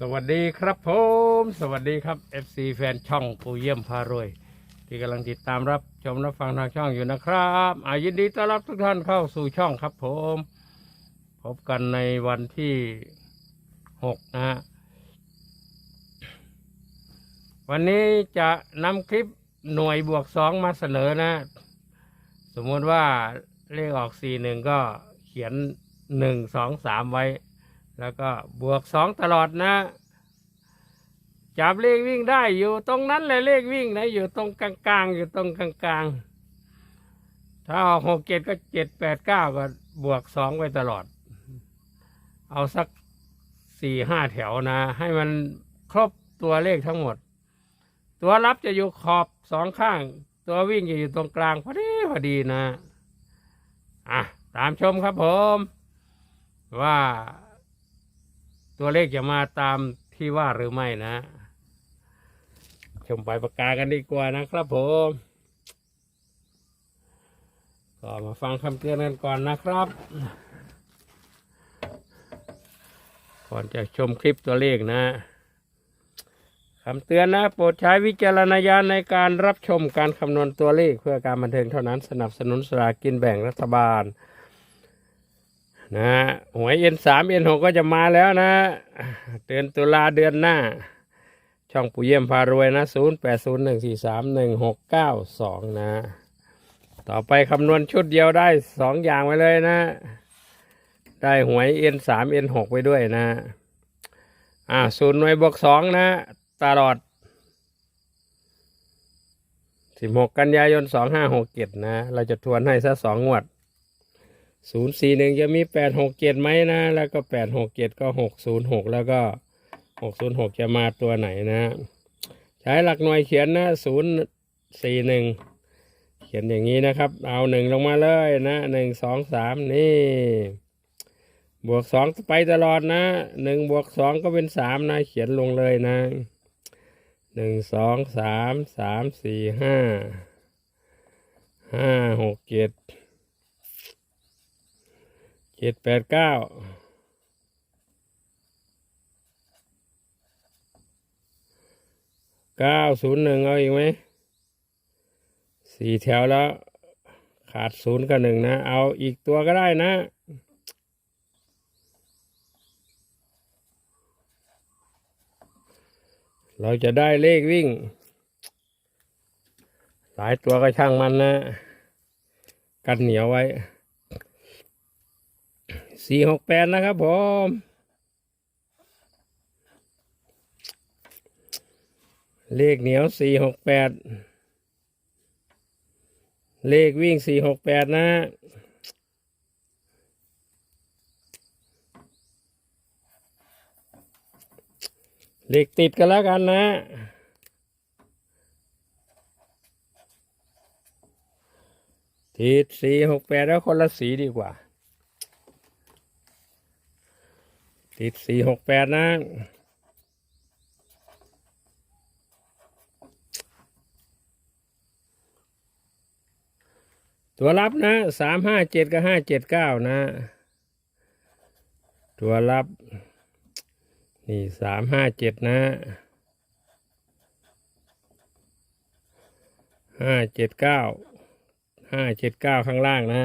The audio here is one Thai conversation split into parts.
สวัสดีครับผม สวัสดีครับ FC แฟนช่องปูเยี่ยมพารวย ที่กำลังติดตามรับชมรับฟังทางช่องอยู่นะครับอายินดีต้อนรับทุกท่านเข้าสู่ช่องครับผม พบกันในวันที่หกนะฮะวันนี้จะนำคลิปหน่วยบวกสองมาเสนอนะ สมมติว่าเลขออกสี่หนึ่งก็เขียนหนึ่งสองสามไว้ แล้วก็บวกสองตลอดนะจับเลขวิ่งได้อยู่ตรงนั้นแหละเลขวิ่งนะอยู่ตรงกลางๆอยู่ตรงกลางๆ ถ้าออกหกเจ็ดก็เจ็ดแปดเก้าก็บวกสองไว้ตลอด เอาสักสี่ห้าแถวนะ ให้มันครบตัวเลขทั้งหมด ตัวรับจะอยู่ขอบสองข้าง ตัววิ่งจะอยู่ตรงกลางพอดีพอดีนะอะตามชมครับผม ว่า ตัวเลขจะมาตามที่ว่าหรือไม่นะ ชมไปปากกากันดีกว่านะครับผมก็มาฟังคำเตือนกันก่อนนะครับ ก่อนจะชมคลิปตัวเลขนะคำเตือนนะ โปรดใช้วิจารณญาณในการรับชมการคำนวณตัวเลขเพื่อการบันเทิงเท่านั้นสนับสนุนสลากินแบ่งรัฐบาล นะหวยเอ็นสามเอ็นหกก็จะมาแล้วนะ เดือนตุลาเดือนหน้า ช่องปู่เยี่ยมพารวยนะศูนย์แปดศูนย์หนึ่งสี่สามหนึ่งหกเก้าสองนะ ต่อไปคำนวณชุดเดียวได้สองอย่างไว้เลยนะ ได้หวยเอ็นสามเอ็นหกไปด้วยนะ อ่าศูนย์หน่วยบวกสองนะ ตลอดสิบหกกันยายนสองห้าหกเจ็ดนะ เราจะทวนให้ซะสองงวด ศูนย์สี่หนึ่งจะมีแปดหกเจ็ดไหมนะ แล้วก็แปดหกเจ็ดก็หกศูนย์หกแล้วก็หกศูนย์หกจะมาตัวไหนนะ ใช้หลักหน่วยเขียนนะศูนย์สี่หนึ่งเขียนอย่างนี้นะครับ เอาหนึ่งลงมาเลยนะหนึ่งสองสามนี่ บวกสองไปตลอดนะหนึ่งบวกสองก็เป็นสามนะ เขียนลงเลยนะหนึ่งสองสามสามสี่ห้าห้าหกเจ็ด เจ็ดแปดเก้าเก้าศูนย์หนึ่งเอาอีกไหมสี่แถวแล้ว ขาดศูนย์กับหนึ่งนะ เอาอีกตัวก็ได้นะเราจะได้เลขวิ่ง หลายตัวก็ช่างมันนะ กันเหนียวไว้ สี่หกแปดนะครับผมเลขเหนียวสี่หกแปดเลขวิ่งสี่หกแปดนะเลขติดกันแล้วกันนะติดสี่หกแปดแล้วคนละสีดีกว่า ติดสี่หกแปดนะตัวรับนะสามห้าเจ็ดกับห้าเจ็ดเก้านะ ตัวรับ นี่สามห้าเจ็ดนะห้าเจ็ดเก้าห้าเจ็ดเก้าข้างล่างนะ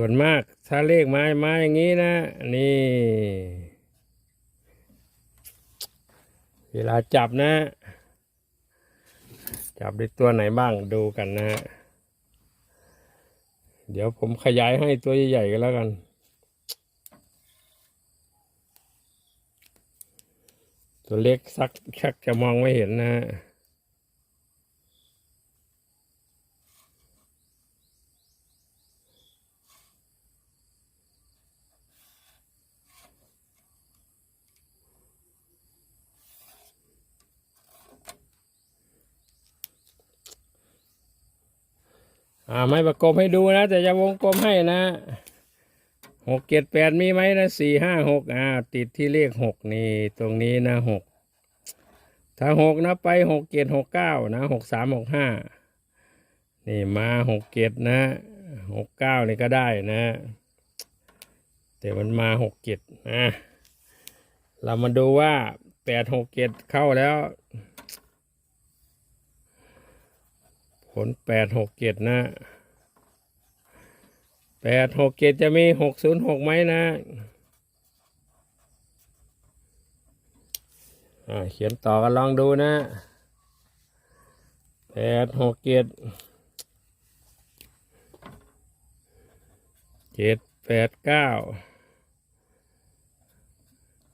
ส่วนมากถ้าเลขไมามาอย่างนี้นะ นี่ เวลาจับนะ จับได้ตัวไหนบ้างดูกันนะฮะเดี๋ยวผมขยายให้ตัวใหญ่ๆกันแล้วกันตัวเล็กสักชักจะมองไม่เห็นนะฮะ อ่าไม่ประกบให้ดูนะ แต่จะวงกลมให้นะหกเจ็ดแปดมีไหมนะสี่ห้าหกอ่า ติดที่เลขหกนี่ตรงนี้นะหกถ้าหกนะไปหกเจ็ดหกเก้านะหกสามหกห้านี่มาหกเกตนะหกเก้านี่ก็ได้นะ แต่มันมาหกเจ็ดนะเรามาดูว่าแปดหกเจ็ดเข้าแล้ว ลแปดหกเจ็ดนะแปดหกเจ็ดจะมีหกศูนย์หกไหมนะอ่าเขียนต่อกันลองดูนะแปดหกเจ็ดเจ็ดแปดเก้า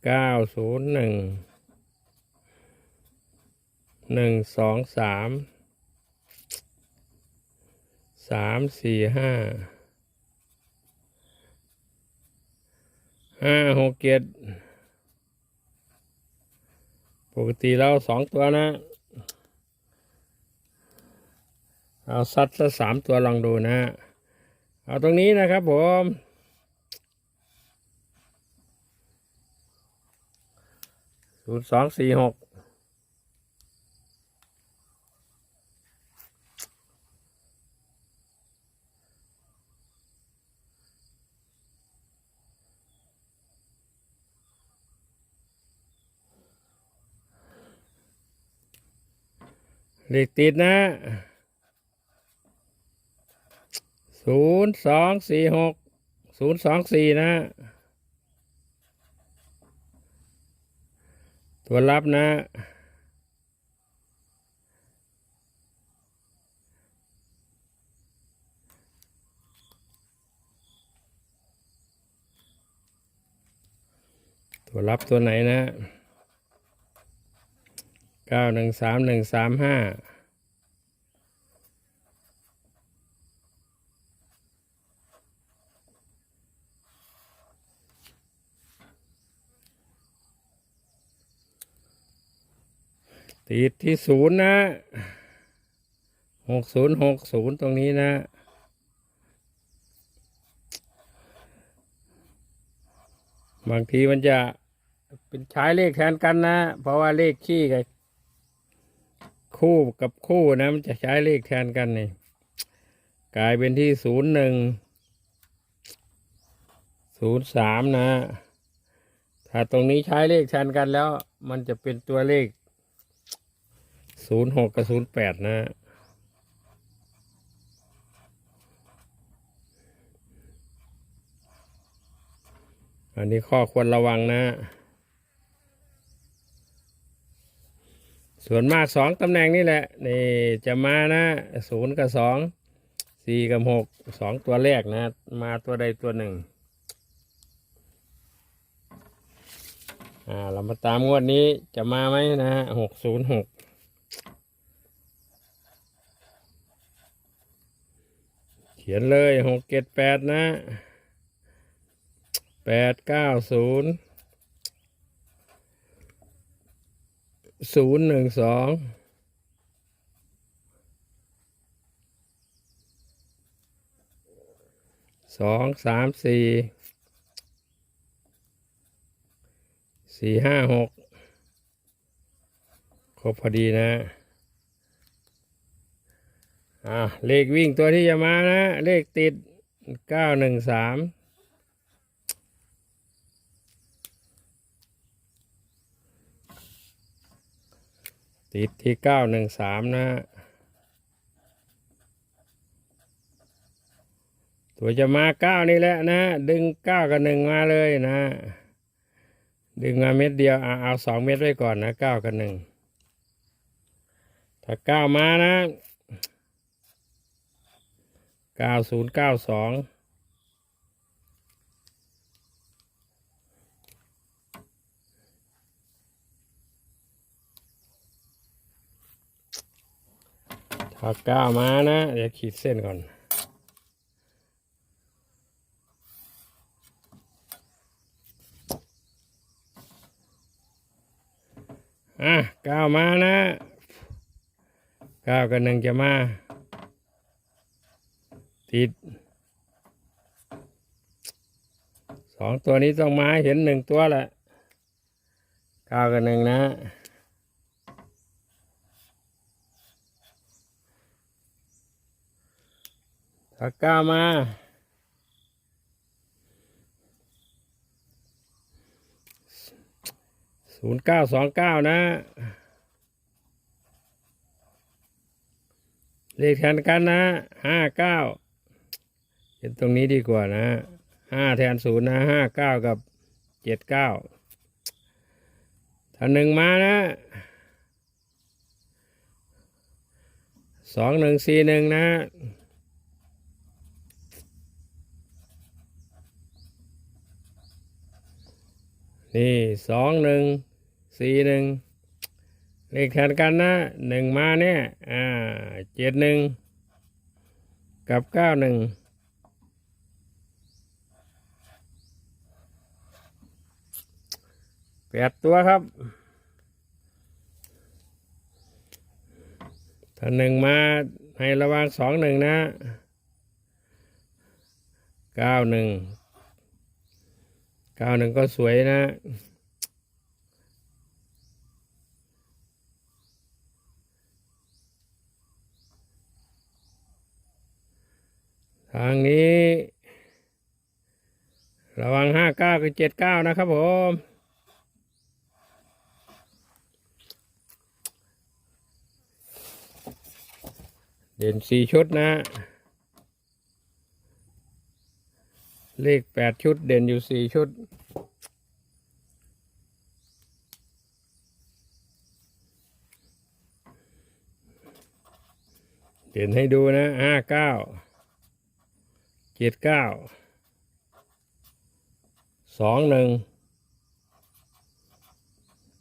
เก้าศูนย์หนึ่งหนึ่งสองสาม สามสี่ห้าห้าหกเจ็ดปกติเราสองตัวนะ เอาซัดสักสามตัวลองดูนะ เอาตรงนี้นะครับผมศูนย์สองสี่หก เลขติดนะศูนย์สองสี่หกศูนย์สองสี่นะ ตัวรับนะตัวรับตัวไหนนะ เก้าหนึ่งสามหนึ่งสามห้าติดที่ศูนย์นะหกศูนย์หกศูนย์ตรงนี้นะ บางทีมันจะเป็นใช้เลขแทนกันนะ เพราะว่าเลขขี้กับ คู่กับคู่นะมันจะใช้เลขแทนกันนี่กลายเป็นที่ศูนย์หนึ่งศูนย์สามนะ ถ้าตรงนี้ใช้เลขแทนกันแล้ว มันจะเป็นตัวเลขศูนย์หกกับศูนย์แปดนะอันนี้ข้อควรระวังนะ ส่วนมากสองตำแหน่งนี่แหละนี่จะมานะศูนย์กับสองสี่กับหกสองตัวแรกนะ มาตัวใดตัวหนึ่งอ่าเรามาตามงวดนี้จะมาไหมนะหกศูนย์หกเขียนเลยหกเจ็ดแปดนะแปดเก้าศูนย์ ศูนย์หนึ่งสองสองสามสี่สี่ห้าหกครบพอดีนะอ่าเลขวิ่งตัวที่จะมานะ เลขติดเก้าหนึ่งสาม ติดที่เก้าหนึ่งสามนะ ตัวจะมาเก้านี่แหละนะ ดึงเก้ากับหนึ่งมาเลยนะ ดึงมาเม็ดเดียวเอาเอาสองเม็ดไว้ก่อนนะเก้ากับหนึ่งถ้าเก้ามานะเก้าศูนย์เก้าสอง ถ้าเก้ามานะ เดี๋ยวขีดเส้นก่อน อะก้าวมานะก้าวกับหนึ่งจะมา ติดสองตัวนี้ต้องมาเห็นหนึ่งตัวแหละก้าวกับหนึ่งนะ ปากกามาศูนย์เก้าสองเก้านะ เลขแทนกันนะห้าเก้าเห็นตรงนี้ดีกว่านะห้าแทนศูนย์นะห้าเก้ากับเจ็ดเก้าถ้าหนึ่งมานะสองหนึ่งสี่หนึ่งนะ นี่สองหนึ่งสี่หนึ่งเลขแทนกันนะหนึ่งมาเนี่ยอ่าเจ็ดหนึ่งกับเก้าหนึ่งแปดตัวครับ ถ้าหนึ่งมาให้ระวังสองหนึ่งนะเก้าหนึ่ง เก้าหนึ่งก็สวยนะ ทางนี้ ระวังห้าเก้ากับเจ็ดเก้านะครับผมเด่นสี่ชุดนะ เลขแปดชุดเด่นอยู่สี่ชุด เด่นให้ดูนะห้าเก้าเจ็ดเก้าสองหนึ่ง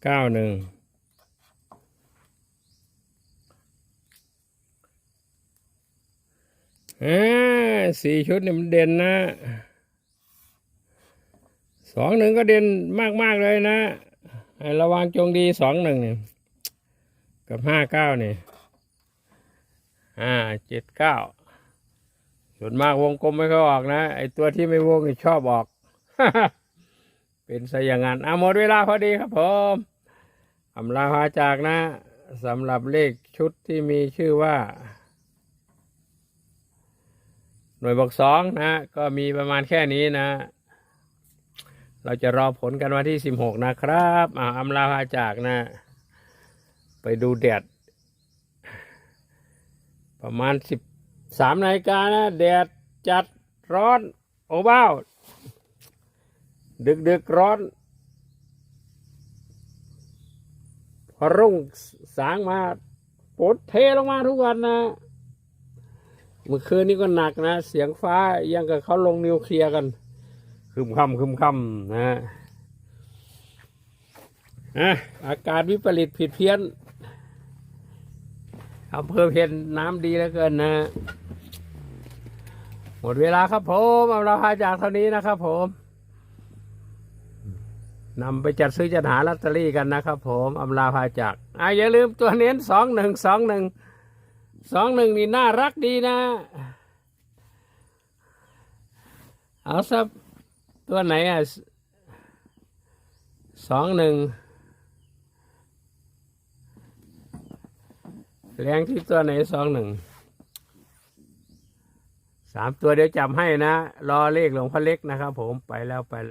เก้าหนึ่งอ่าสี่ชุดนี่มันเด่นนะ สองหนึ่งก็เด่นมากๆเลยนะให้ระวังจงดีสองหนึ่งเนี่ยกับห้าเก้านี่ห้าเจ็ดเก้าส่วนมากวงกลมไม่ค่อยออกนะ ไอตัวที่ไม่วงนี่ชอบออก เป็นซะอย่างนั้นอะหมดเวลาพอดีครับผมอำลาพาจากนะสำหรับเลขชุดที่มีชื่อว่า หน่วยบอกสองนะ ก็มีประมาณแค่นี้นะ เราจะรอผลกันวันที่สิบหกนะครับอ่าอำลาพาจากนะ ไปดูแดด ประมาณสิบสามนาฬิกานะแดดจัดร้อนโอ้บ้าวดึกดึกร้อนพอรุ่งสางมาฝนเทลงมาทุกวันนะ เมื่อคืนนี้ก็หนักนะ เสียงฟ้ายังกับเขาลงนิวเคลียร์กัน คึมค่ำคึมค่ำนะอะอากาศวิปริตผิดเพี้ยนอำเภอเพนน้ำดีเหลือเกินนะ หมดเวลาครับผมเอาเราพาจากเท่านี้นะครับผมนำไปจัดซื้อจัดหาลอตเตอรี่กันนะครับผมอำลาพาจากอะอย่าลืมตัวเน้นสองหนึ่งสองหนึ่งสองหนึ่งนี่น่ารักดีนะ เอาสัก ตัวไหนอะสองหนึ่งแรงที่ตัวไหนสองหนึ่งสามตัวเดี๋ยวจำให้นะ รอเลขหลวงพ่อเล็กนะครับผมไปแล้วไปแล้ว